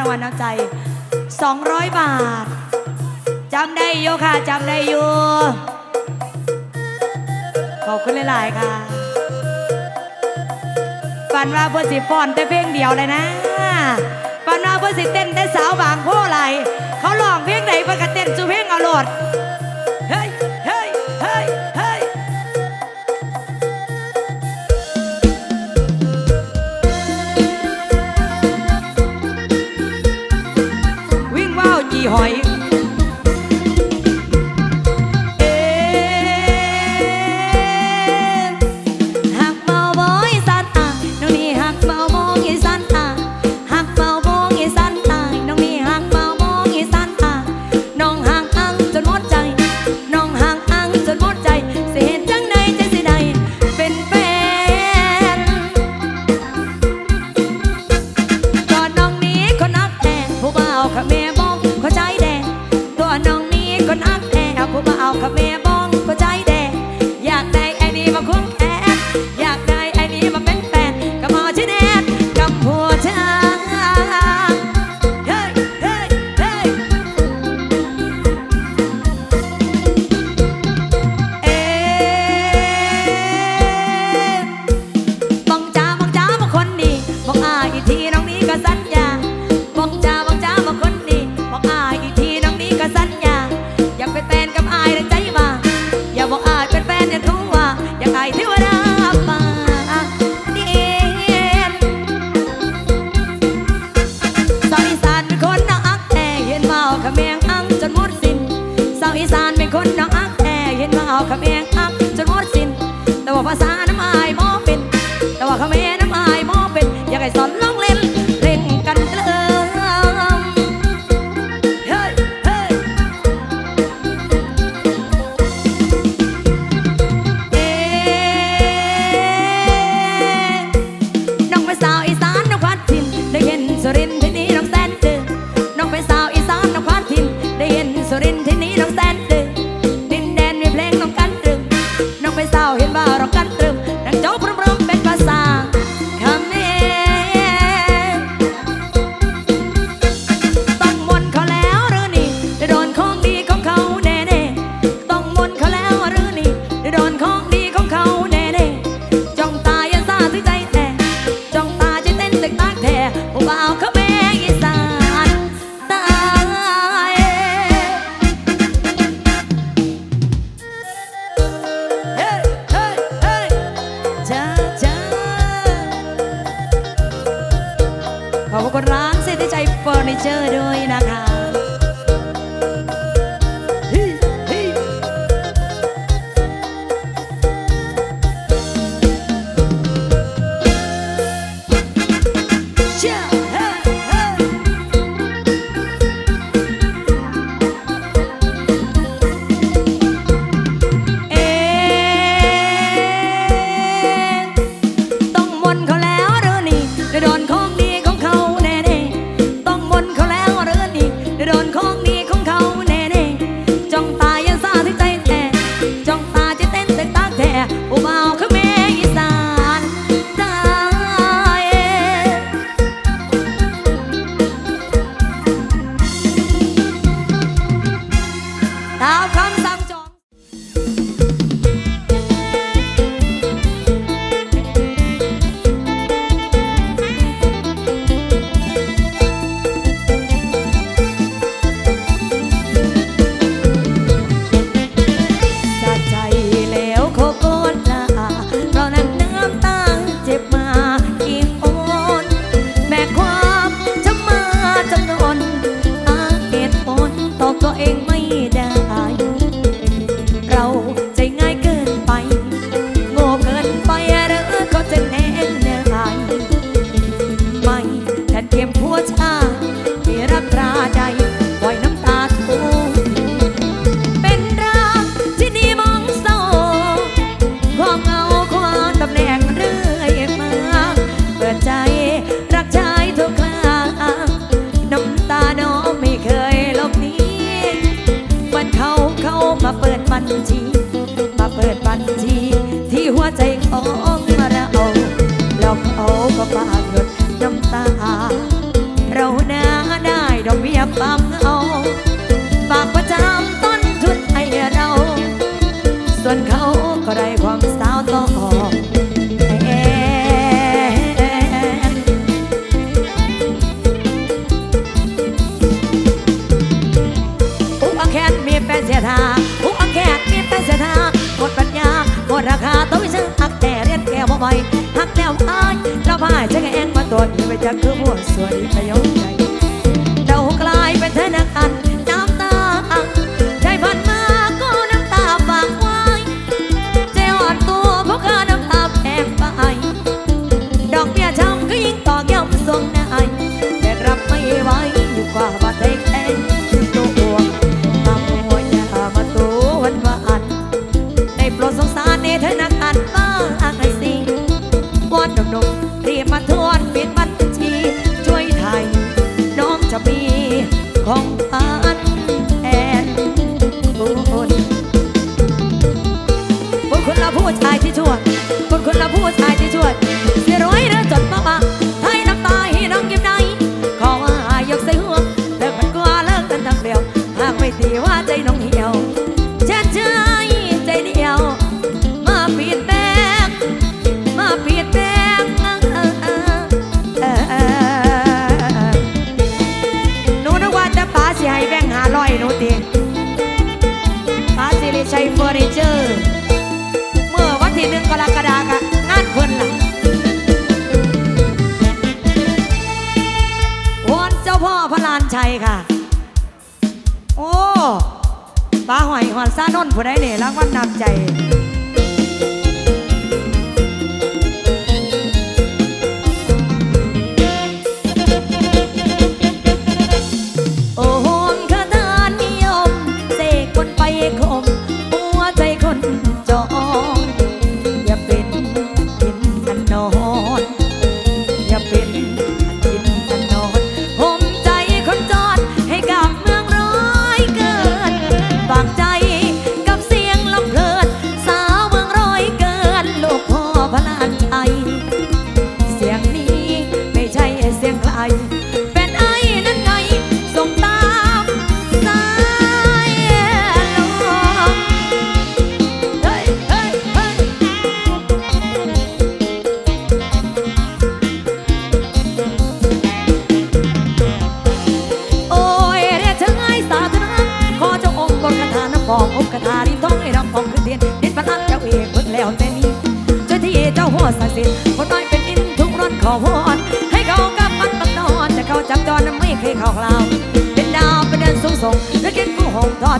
รางวัลน้ำใจ 200 บาทจำได้โยค่ะจำได้อยู่ขอบคุณหลาย ๆ ค่ะฝันว่าเพื่อสิฟอนแต่เพียงเดียวเลยนะฝันว่าเพื่อสิเต้นแต่สาวบางโพไหลเขาลองเพียงไหนเพื่อกระเต้นจูเพียงเอาโหลด ภาษาหน้าไม้บ่เป็น แต่ว่าเขาไม่ องเราลอกเอาก็ปากหยดน้ำตา เราหน้าได้ดอกเบี้ยปั๊ม ကဘဝဆိုရင်အယော น้องเหี่ยวเช็ดใจใจเดียว มาปีดแบกมาปีดแบกหนูนึกว่าจะปาสิให้แบ่งหาลอยหนูตีปาสิริชัยเฟอร์นิเจอร์เมื่อวันที่หนึ่งกรกฎาคมงานเพิ่นล่ะวอนเจ้าพ่อพระลานชัยค่ะ หัวซานนท์ผู้ใดเนี่ยรางวัลนำใจ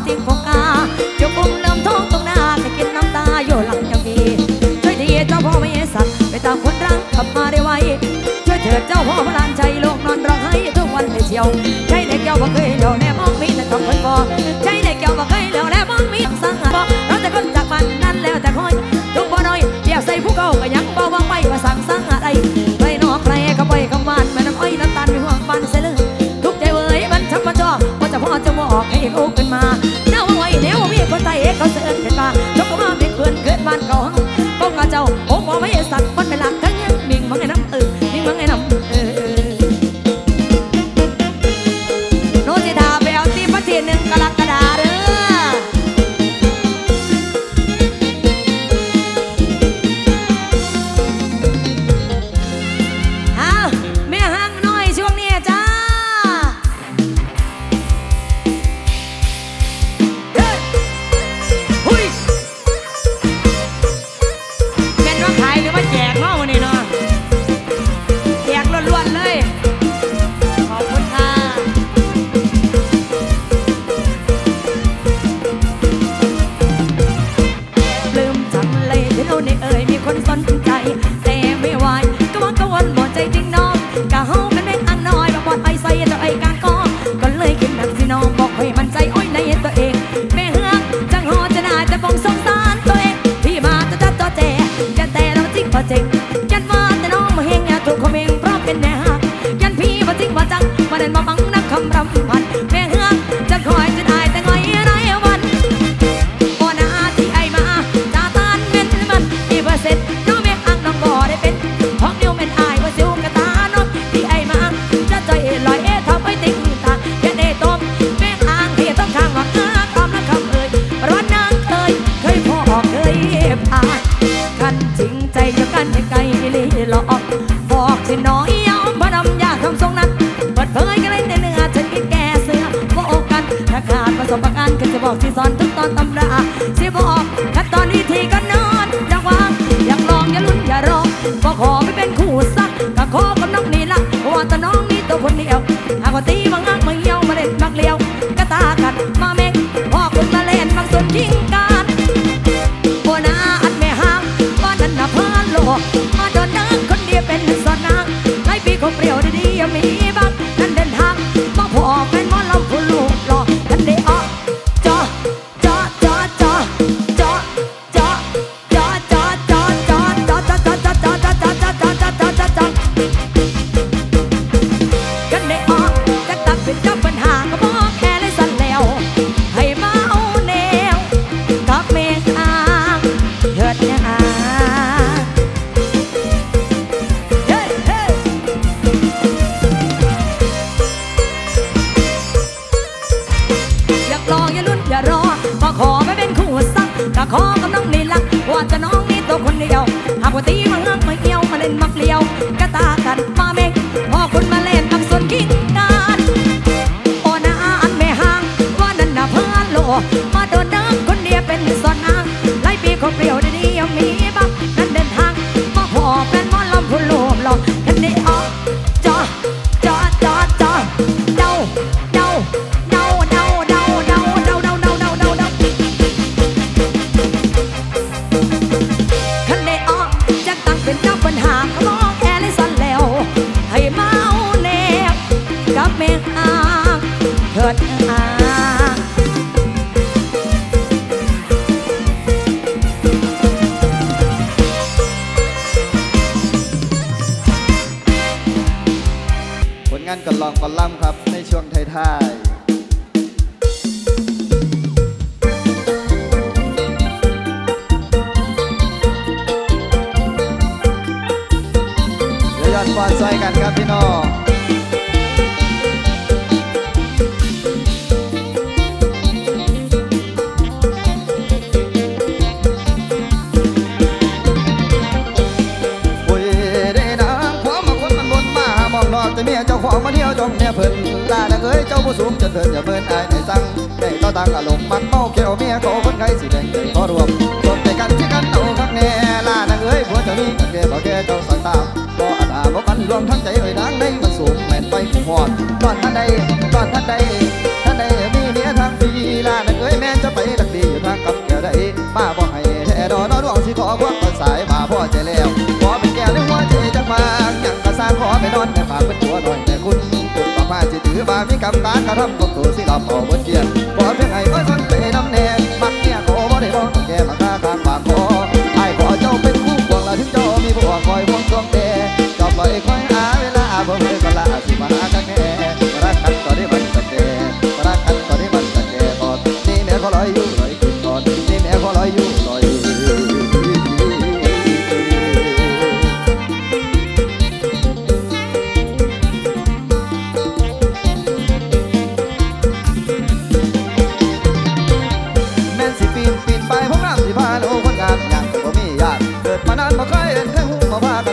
ทิ้งโคกาอยู่กุ้งน้ำท้องตรงหน้าแต่กินน้ำตาโยู่หลังจะมีช่วยดีเจ้าพ่อไม่สัตว์ไปตามคนรังกลับมาได้ไวช่วยเถิดเจ้าพ่อพลานใจโลกนอนร้องไห้ทุกวันแต่เชี่ยวใช่ในแก้วบ่เคยเดียวแน่มองมีแต่ต้องคนบอใช่ในแก้วบ่เคยเดียวแน่มองมีสังหารเราแต่คนจากบ้านนั้นแล้วแต่คอยทุกบ่น้อยเดียวใส่ผู้เก่าก็ยังบ่วางไปว่าสั่งสังอะไรปนอกใครก็ไปคำานแม่น้ำอ้น้ำตาลไม่ห่วงปันเสลือทุกใจเว้ยมันชักมันจอพอจะพ่อจะมอกให้ลูก Oh. เก็บอาจกันที what I uh, หามองนอกจะเมียเจ้าของมาเที่ยวจองเมียเพิ่นลาดังเอ้ยเจ้าผู้สูงจนเถินอย่าเพิ่นอายในสั่งได้ต่อตังอารมณ์มักเมาเขียวเมียเขาคนไข้สิแดงใจขอรวมสนใจกันที่กันเอาข้างแน่ลาดังเอ้ยผัวเจ้านี้กันแก่บ่แก่เจ้าสั่งตามบ่อาตาบ่กันรวมทั้งใจเอ้ยนางในมันสูงแม่นไปผู้พอดตอนท่านใดตอนท่านใดท่านใดมีเมียทางฟีลาดังเอ้ยแม่จะไปลักดีอยู่ทางกับแก้วใดป้าบ่ให้แท้ดอนอดวงสิขอความภาษายมาพ่อใจแล อนแต่ฝากเป็นหัวหน่อยแต่คุณจุดปากผ้าสิถือมามีกำตากระทำของตัวสิลาเป่อบนเทียนความเป็นไงก็สน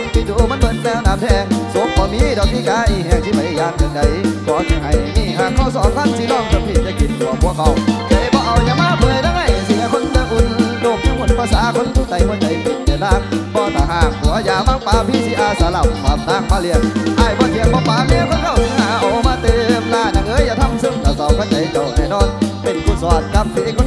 กันไปดูมันเบิ่นแล้วน้ำแทงศพบ่มีดอกที่กายแห้งที่ไม่ยานเดินใดขอแค่ให้มีหากเขาสอนพันสิลองจะพี่จะกินตัวพวกเขาใจบ่เอาอย่ามาเผยได้ไงเสียคนจะอุ่นโลกยังหุ่นภาษาคนผู้ใจหัวใจปิดแต่ดังบ่ตาหางหัวอย่ามังป่าพี่สิอาสาหล่าความทางมาเลี้ยงไอ้บ่เทียมบ่ป่าเมียคนเข้าถึงหาเอมาเติมลาดังเอ้ยอย่าทำซึมแต่สอบกันใจเจ้าแน่นอน เป็นผู้สอนกับพี่คน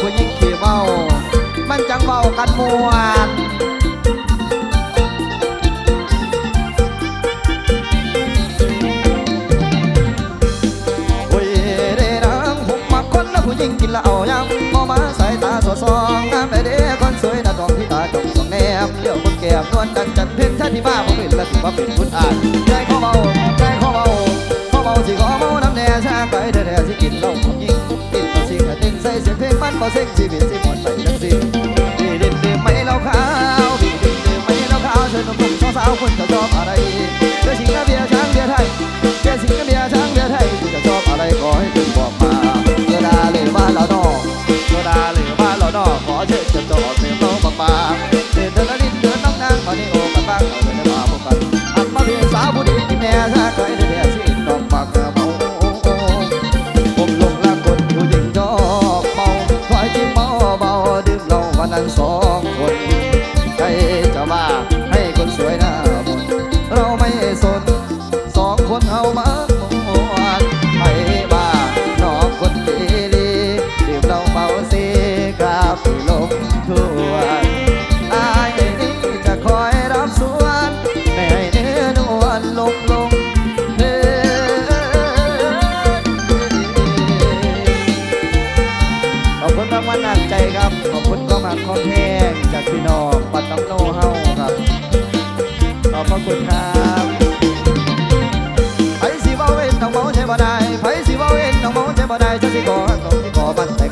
ผู้หญิงขี่เมามันจังเมากันมวนโอ้ยเด้นางผมมักคนนะผู้หญิงกินเหล้ายำมอมาสายตาสวดสองงามไปเด้คนสวยนะจองที่ตาจงสองแนมที่บ้าผมเป็นและถือว่าเป็นคุณอายใจข้อเบาใจข้อเบาข้อเบาสิขอเมาน้ำแน่ช่างไปแท้ๆสิกินเหล้า เสียงเส้นชีวิตสิหมดไปทั้งสิ้นดีดินดีไม่เล่าขาวดีดินดีไม่เล่าขาวเชิญหนุ่มสาวคนจะชอบอะไร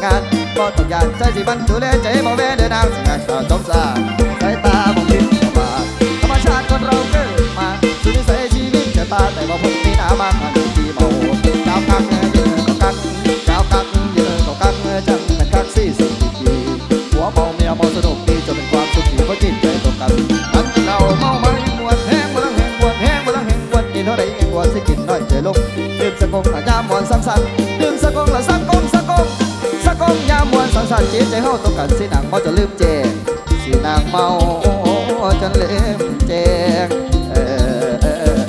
งงานบ่ต้องยานใจสิบันดูแลใจบ่แว่เดินนางสงานสาวจอมซาสายตาบ่คิดบ่บาธรรมชาติคนเราเกิดมาสุดนิสัยชีวิตชะตาแต่ว่าผมมีหน้ามาคันที่เมาเจ้าคักเยืนก็กักเจ้าคักเยืนก็กักจังเป็นคักสี่สิบปีหัวเมาเมียเมาสนุกดีจนเป็นความสุขที่เพราะจิตใจตรงกันอันเราเมาไม่มวนแห้งบ่ต้องแห้งมวนแห้งบ่ต้องแห้งมวนกินเท่าใดเองว่าสิกินน้อยใจลงดื่มสะกงหายามมวนสังสรรค์ดื่มสะกงละสักกงสะกงสะกง ยามมวนสังสรรค์จิตใจเฮาต้องกันสิหนังเมาจะลืมแจงสินางเมาจนลืมแจงเออ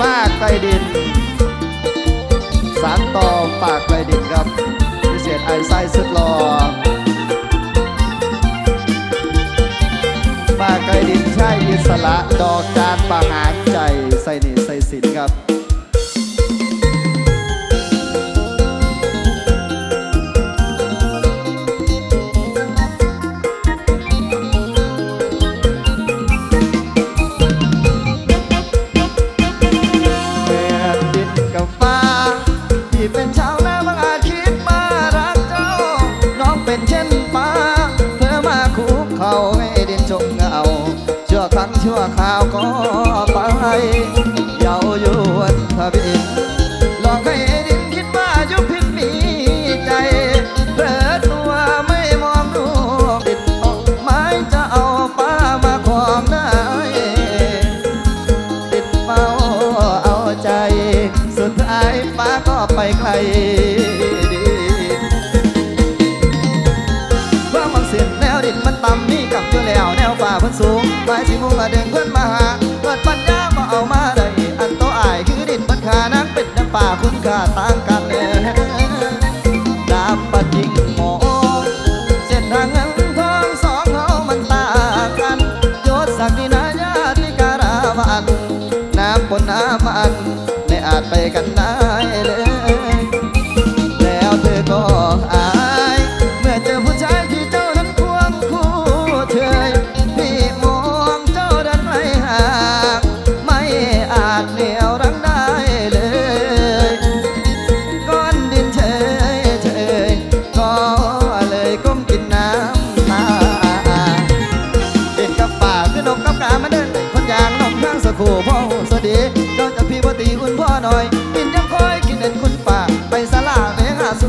ปากไกลดิน สารต่อปากไกลดินครับ พิเศษไอไส้สุดหล่อปากไกลดินใช่อิสระดอกจานปะหา วแนวฟ้าเพิ่นสูงไม้สิมุงมาเดินเพิ่อนมาหาเกิดปัญญามาเอามาได้อันโตอายคือดินมันขานักเป็นน้ำป่าคุณค่าต่างกันเลยน้ำปัดยิงหมอเส้นทางเงินทองสองเฮามันต่างกันยศศักดินาญาติการาวันน้ำปนน้ำมันไม่อาจไปกันได้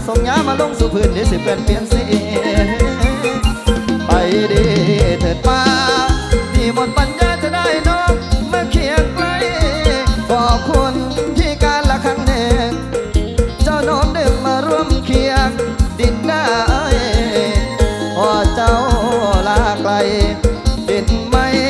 สุดส่งยามาลงสู่พื้นเดี๋ยวสิเปลี่ยนเปลี่ยนสีไปดีเถิดมาพี่หมดปัญญาจะได้น้องมาเคียงไกลขอบคุณที่การละครั้งหนึ่งเจ้าน้มเดินมาร่วมเคียงดินได้พอเจ้าลาไกลดินไม่